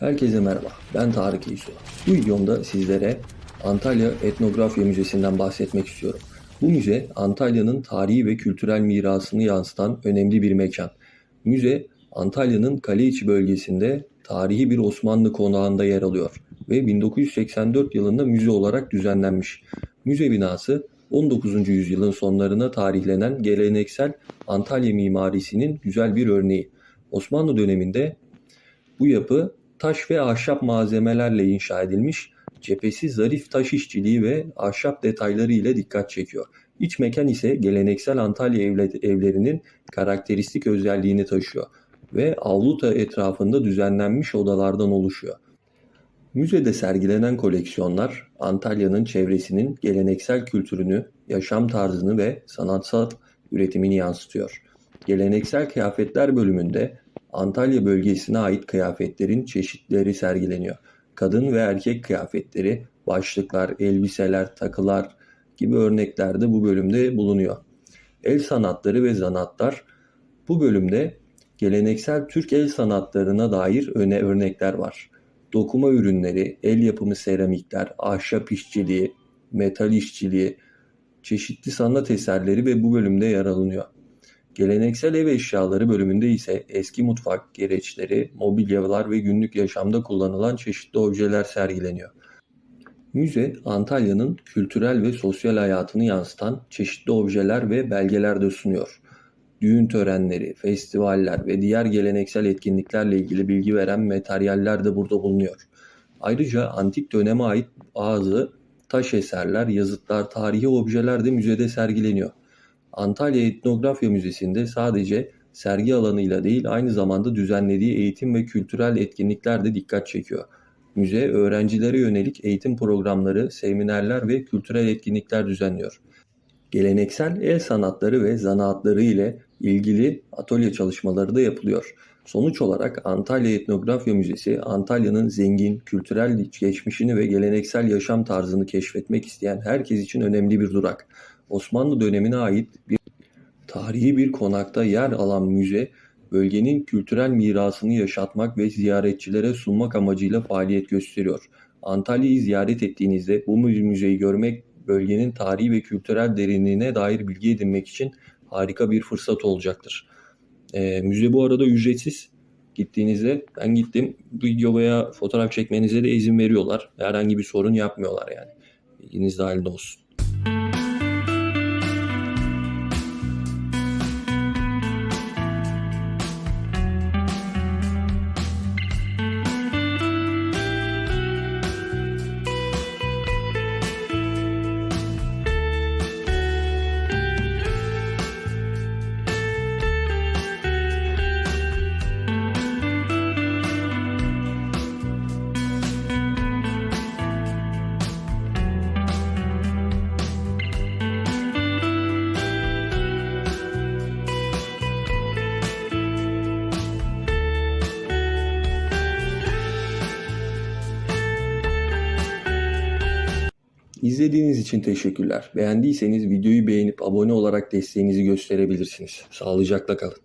Herkese merhaba, ben Tarık İysu. Bu videomda sizlere Antalya Etnografya Müzesi'nden bahsetmek istiyorum. Bu müze Antalya'nın tarihi ve kültürel mirasını yansıtan önemli bir mekan. Müze Antalya'nın Kaleiçi bölgesinde tarihi bir Osmanlı konağında yer alıyor ve 1984 yılında müze olarak düzenlenmiş. Müze binası 19. yüzyılın sonlarına tarihlenen geleneksel Antalya mimarisinin güzel bir örneği. Osmanlı döneminde bu yapı taş ve ahşap malzemelerle inşa edilmiş, cephesi zarif taş işçiliği ve ahşap detayları ile dikkat çekiyor. İç mekan ise geleneksel Antalya evle- evlerinin karakteristik özelliğini taşıyor ve avluta etrafında düzenlenmiş odalardan oluşuyor. Müzede sergilenen koleksiyonlar Antalya'nın çevresinin geleneksel kültürünü, yaşam tarzını ve sanatsal üretimini yansıtıyor. Geleneksel kıyafetler bölümünde Antalya bölgesine ait kıyafetlerin çeşitleri sergileniyor. Kadın ve erkek kıyafetleri, başlıklar, elbiseler, takılar gibi örnekler de bu bölümde bulunuyor. El sanatları ve zanatlar bu bölümde geleneksel Türk el sanatlarına dair öne örnekler var. Dokuma ürünleri, el yapımı seramikler, ahşap işçiliği, metal işçiliği, çeşitli sanat eserleri ve bu bölümde yer alınıyor. Geleneksel ev eşyaları bölümünde ise eski mutfak gereçleri, mobilyalar ve günlük yaşamda kullanılan çeşitli objeler sergileniyor. Müze, Antalya'nın kültürel ve sosyal hayatını yansıtan çeşitli objeler ve belgeler de sunuyor. Düğün törenleri, festivaller ve diğer geleneksel etkinliklerle ilgili bilgi veren materyaller de burada bulunuyor. Ayrıca antik döneme ait bazı taş eserler, yazıtlar, tarihi objeler de müzede sergileniyor. Antalya Etnografya Müzesi'nde sadece sergi alanıyla değil aynı zamanda düzenlediği eğitim ve kültürel etkinlikler de dikkat çekiyor. Müze öğrencilere yönelik eğitim programları, seminerler ve kültürel etkinlikler düzenliyor. Geleneksel el sanatları ve zanaatları ile ilgili atölye çalışmaları da yapılıyor. Sonuç olarak Antalya Etnografya Müzesi, Antalya'nın zengin kültürel geçmişini ve geleneksel yaşam tarzını keşfetmek isteyen herkes için önemli bir durak. Osmanlı dönemine ait bir tarihi bir konakta yer alan müze, bölgenin kültürel mirasını yaşatmak ve ziyaretçilere sunmak amacıyla faaliyet gösteriyor. Antalya'yı ziyaret ettiğinizde bu müzeyi görmek bölgenin tarihi ve kültürel derinliğine dair bilgi edinmek için harika bir fırsat olacaktır. Ee, müze bu arada ücretsiz. Gittiğinizde ben gittim video veya fotoğraf çekmenize de izin veriyorlar. Herhangi bir sorun yapmıyorlar yani. Bilginiz dahilinde olsun. İzlediğiniz için teşekkürler. Beğendiyseniz videoyu beğenip abone olarak desteğinizi gösterebilirsiniz. Sağlıcakla kalın.